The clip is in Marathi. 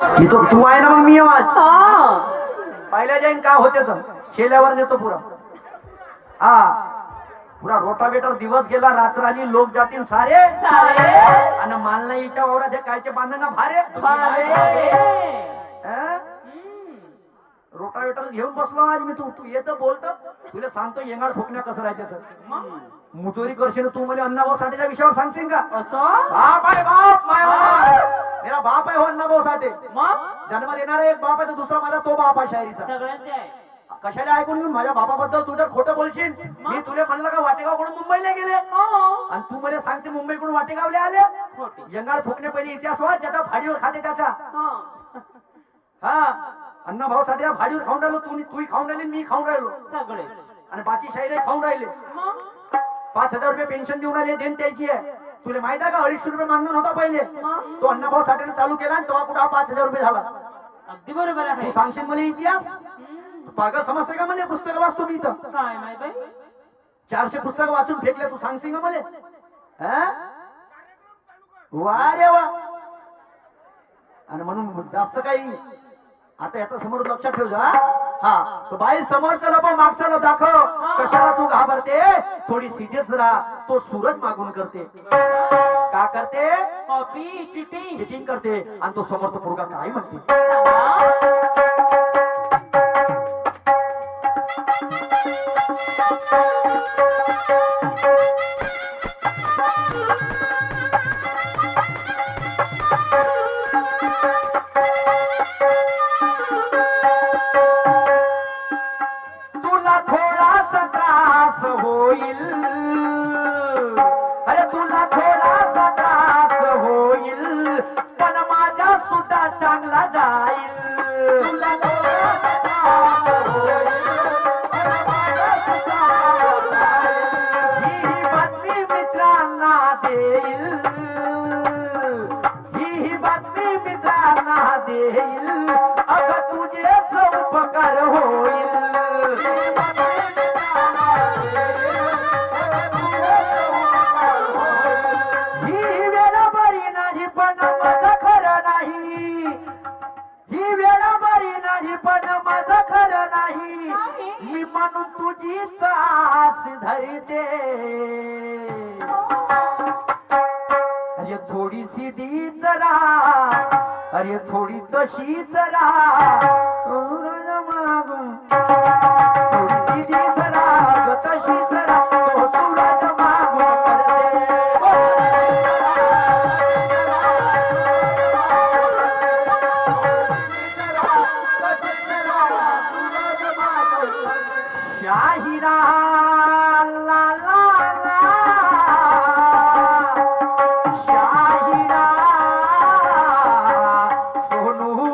मी तो तू आहे ना मग मी आवाज. हा. पाहिल्या जाईन का होते तर. शेल्यावर नेतो पुरा. हा. पुरा रोटावेटर दिवस गेला रात्र आली लोक जातील सारे. आणि मानला हिच्या वावरात हे कायचे बांधणं भारे? भारे. रोटावेटर घेऊन बसलो आज मी तू तू येत बोलत. तुला सांगतो येंगाड फुकण्या कसं राहते तर. मुजोरी करशील तू मला अण्णाभाऊ साठेच्या विषयावर सांगशील का? असं? बाप आहे बाप माय बाप. मेरा बाप आहे हो अण्णाभाऊ साठे. मग? जन्म देणारा एक बाप आहे तर दुसरा माझा तो बाप आहे शायरीचा. सगळ्यांचे आहे. कशाला ऐकून घेऊन माझ्या बापाबद्दल तू जर खोटं बोलशील? मी तुला म्हणलं का वाटेगावकडून मुंबईला गेले? हो. आणि तू मला सांगते मुंबईकडून वाटेगावले आले. जंगाल फुकणे पहिले इतिहास वाच ज्याचा भाडीवर खाते त्याचा. हा. हा. अण्णा भाऊ साठी भाडीवर खाऊन राहिलो तू तूही खाऊन राहिली मी खाऊन राहिलो. सगळे. आणि बाकी शाहिरे खाऊन राहिले. पाच हजार रुपये पेन्शन देऊन राहिले देन त्याची आहे. तुला माहीत आहे का? अडीचशे रुपये मानधन होता पहिले? तो अण्णा भाऊ साठेने चालू केला आणि तेव्हा कुठं हा पाच हजार रुपये झाला. अगदी बरोबर आहे. सांगशील मला इतिहास. पागल समजते का मला? पुस्तकं वाचतो मी इथं. काय माहीत बाई? चारशे पुस्तक वाचून फेकले तू सांगशील का मला? हा? वा रे वा आणि म्हणून जास्त काही आता याचा समोर लक्षात ठेव जा हा. तो बाई समोरचा लप मागचा दाखव. कशाला तू घाबरते? थोडी सिधेच राहा तो सूरज मागून करते. का करते? कॉपी चिटिंग चिटिंग करते. आणि तो समोर तो पोरगा काय म्हणते? चांगला जाईल म्हणून तुझी चास धरते. अरे थोडीशी दी जरा अरे थोडी तशी जरा. शाहिरा सोनू